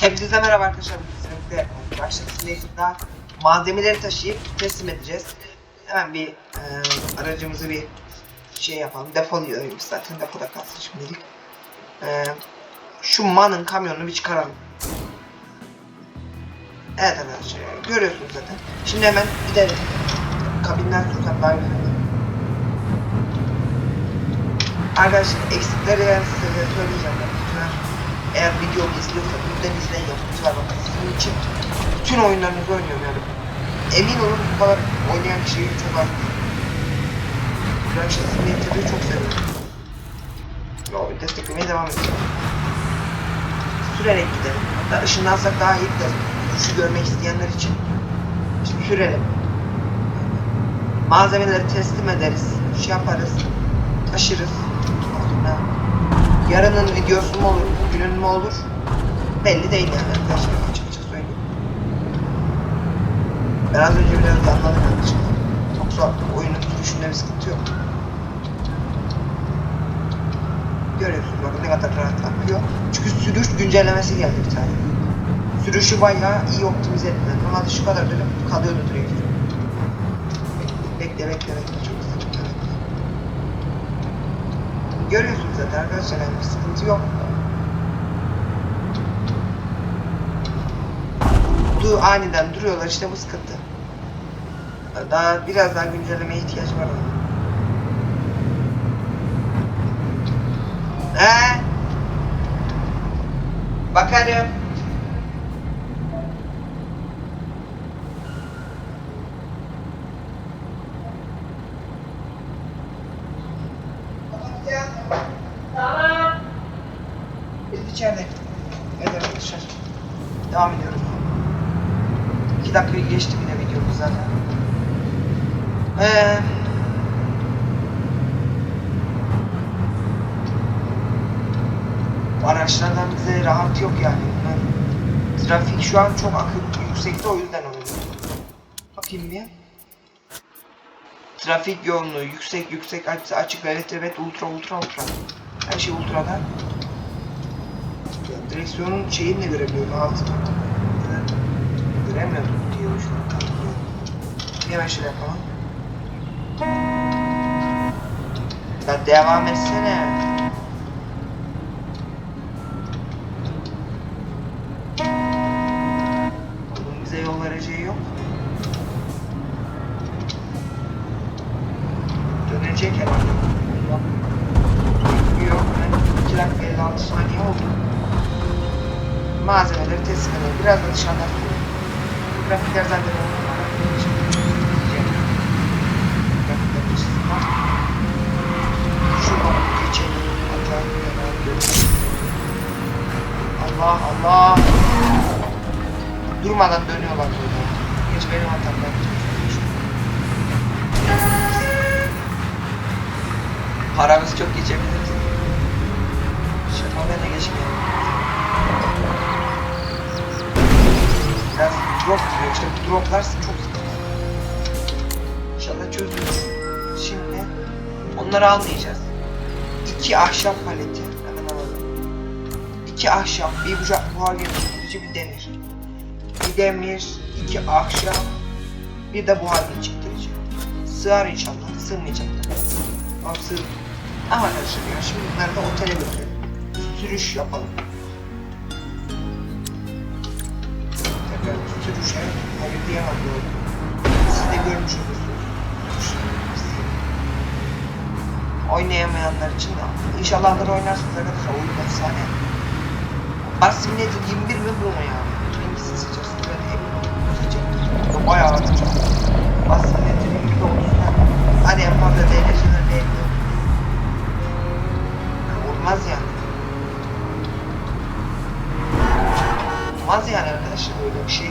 Hepinize merhaba arkadaşlar. Başlık Simulator'da malzemeleri taşıyıp teslim edeceğiz. Hemen bir e, aracımızı bir şey yapalım. Depoluyoruz zaten depoda kalsın şimdilik. E, şu manın kamyonunu bir çıkaralım. Evet arkadaşlar görüyorsunuz zaten. Şimdi hemen gidelim. Kabinden güzel. Arkadaşlar eksikleri ben size söyleyeceğim. Lütfen eğer videomu izliyorsa lütfen izleyin. Lütfen bakın sizin için bütün oyunlarınızı oynuyorum yani. Emin olun bu kadar oynayan kişiyi çok az. Ben işte Simulator'ı çok seviyorum. Yo, desteklemeye devam edeceğim. Sürerek gidelim. Hatta ışınlansak daha iyi gideriz. Şu görmek isteyenler için. Şimdi sürelim. Malzemeleri teslim ederiz. Şey yaparız. Taşırız. Yarının videosu mu olur, günün mü olur belli değil yani arkadaşlar açık açık söyleyeyim. Ben az önce biraz anladım yanlışlıkla. Yoksa oyunun sürüşünde bir sıkıntı yok. Görüyorsunuz bakın ne kadar rahat akıyor. Çünkü sürüş güncellemesi geldi bir tane. Sürüşü bayağı iyi optimize ettiler. Normalde şu kadar dönüp kalıyordu direksiyon. Bekle bekle bekle çok Görüyorsunuz zaten arkadaşlar bir sıkıntı yok. Du aniden duruyorlar işte bu sıkıntı. Daha biraz daha güncellemeye ihtiyaç var ama. He? Bakarım. İçeride. Evet arkadaşlar. Devam ediyoruz. 2 dakikayı geçti bile videomuz zaten. Ee, araçlardan bize rahat yok yani. Bunlar, trafik şu an çok akıl yüksekte o yüzden oluyor. Bakayım bir. Trafik yoğunluğu yüksek yüksek açık evet evet ultra ultra ultra. Her şey ultrada. Ya, direksiyonun şeyini de görebiliyorum altını. Göremiyorum diyor şu an. Hemen şöyle yapalım. Ya devam etsene. Bize yol yok. Dönecek herhalde. Yok. Ben 2 dakika 56 saniye oldu. Malzemeleri teslim edelim. Biraz da dışarıdan tutalım. Grafikler zaten dışarıdan. Şuradan geçelim. Allah Allah. Durmadan dönüyorlar böyle. Geç benim hatam ben. Paramız çok geçebilir. Şaka ben de geçmeyelim. Drop diyor işte bu droplar çok. İnşallah çözülür. Şimdi onları almayacağız. İki ahşap paleti hemen alalım. İki ahşap, bir bucak buhar geçirici, bir demir. Bir demir, iki ahşap, bir de buhar geçirici. Sığar inşallah, sığmayacak da. Ama sığır. Ama arkadaşlar ya şimdi bunları da otele götürelim. Sürüş yapalım. Sürüşe diyemem doğru. Siz de görmüş olursunuz. Sürüş. Oynayamayanlar için de inşallah onları oynarsınız arkadaşlar. Oyun efsane. Bus Simulator 21 mi bu mu ya? Hangisini seçersiniz? Ben emin. Seçerim. Bu bayağı var. Bus Simulator 22 olsun. Hadi en fazla DLC'ler. Olmaz yani. Olmaz yani arkadaşlar böyle bir şey.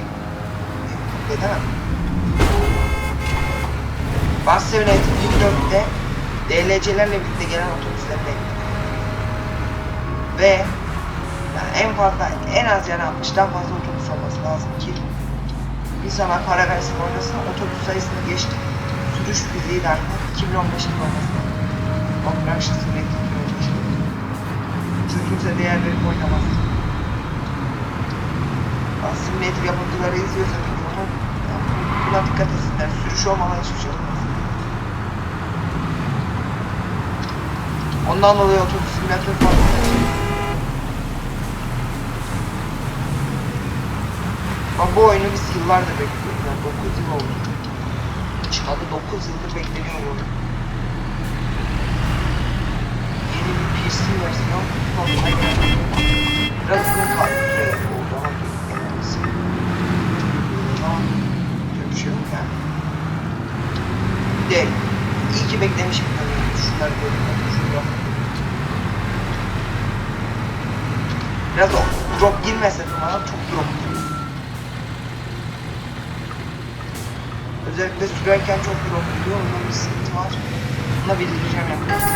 Edemem. Bus Simulator 24'te DLC'lerle birlikte gelen otobüslerle ve yani en fazla en az yani 60'tan fazla otobüs olması lazım ki insana para versin oynasın otobüs sayısını geçti. Sürüş fiziği de artık 2015 gibi olması lazım. Bak sürekli 2015 Çünkü kimse değer verip oynamaz. simülator yapımcıları izliyorsa buna dikkat etsinler. Sürüş olmadan hiçbir şey olmaz. Ondan dolayı otobüs simülatör falan. Ama bu oyunu biz yıllardır bekliyoruz. Yani 9 yıl oldu. Çıkalı 9 yıldır bekleniyor bu oyun. Yeni bir PC versiyon. Biraz uzun kaldı süre oldu ama gelmesi. Ama kötü bir şey yok yani. Bir de iyi ki beklemişim şunları görüyorum. Şurada. Biraz o drop girmese bana çok drop giriyor. Özellikle sürerken çok drop gidiyor. Ondan bir sıkıntı var. Buna bildireceğim yani.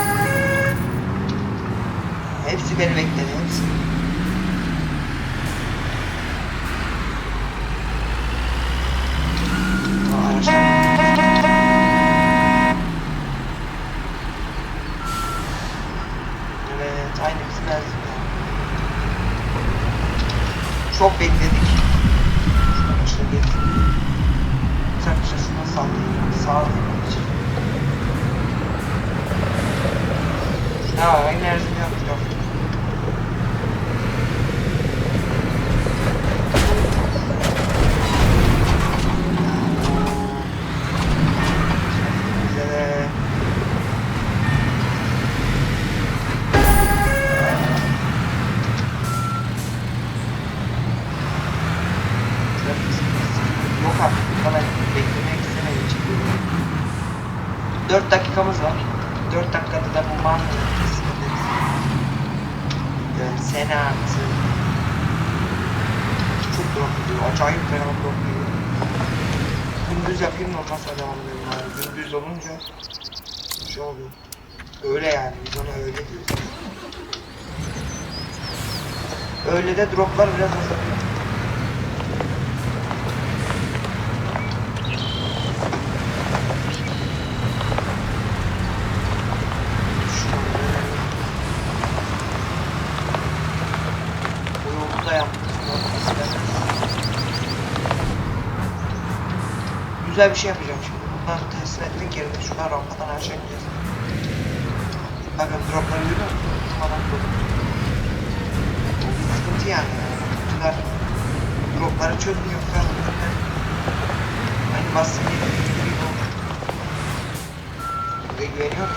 Hepsi beni bekledi. Hepsi. Aynı Erzincan trafik. Güzel. Trafik sıkıntısı Yok artık bu kadar beklemek istemediğim için böyle. 4 dakikamız var. 4 dakikada da bu mağazayı teslim ederiz. Artık. Çok drop gidiyor. Acayip fena drop gidiyor. Gündüz yapayım da ondan sonra devam. Gündüz olunca şey oluyor. Öyle yani. Biz ona öyle diyoruz. Öyle de droplar biraz azalıyor. Güzel bir şey yapacağım şimdi. Bundan teslim etmek yerine şuradan rampadan aşağı ineceğiz. Bakın dropları görüyor musun? Bu bir sıkıntı yani. Kutular dropları çözmüyor falan. Aynı bastım gibi gibi oldu. Size güveniyorum.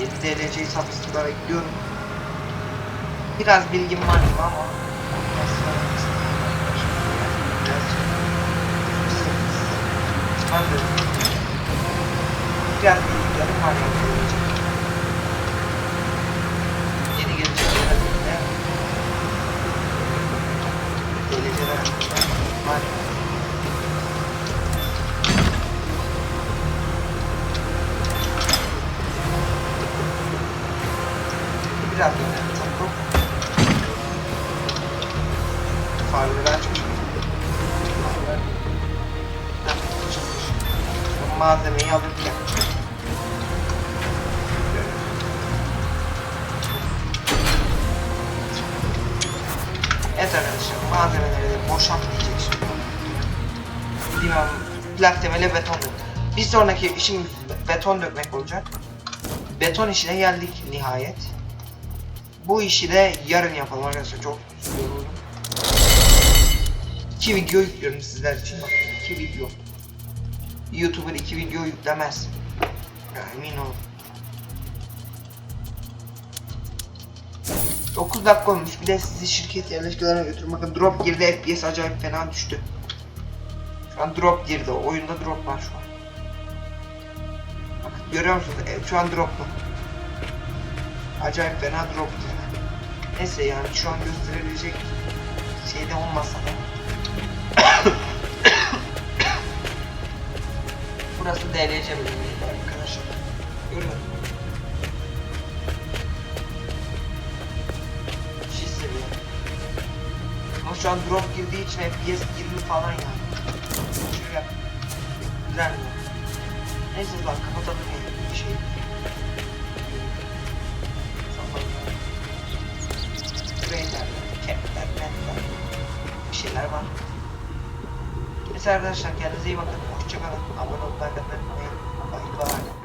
7 DLC'yi sabırsızlıkla bekliyorum. Biraz bilgim var ama ondan sonra biraz ben de biraz bildiklerim var yani gelecek. Yeni malzemeyi alırken Evet arkadaşlar malzemeleri de boşalt diyecek şimdi. Bilmem plak temeli beton dök. Bir sonraki işimiz beton dökmek olacak. Beton işine geldik nihayet. Bu işi de yarın yapalım arkadaşlar çok yoruldum. İki video yüklüyorum sizler için bak iki video. YouTuber iki video yüklemez. Emin olun. 9 dakika olmuş bir de sizi şirket yerleşkelerine götürün bakın drop girdi FPS acayip fena düştü. Şu an drop girdi oyunda drop var şu an. Bakın görüyor musunuz E, şu an droplu. Acayip fena drop girdi. Neyse yani şu an gösterebilecek şeyde olmasa da. Burası DLC bölümüydü arkadaşlar. Görüyor musunuz? Bir şey seviyorum. Ama şu an drop girdiği için FPS 20 falan yani. Şöyle güzel mi? Neyse lan kapatalım yani bir şey. Burayı da şeyler var arkadaşlar kendinize iyi bakın. Hoşçakalın. Abone olmayı unutmayın. Bay bay.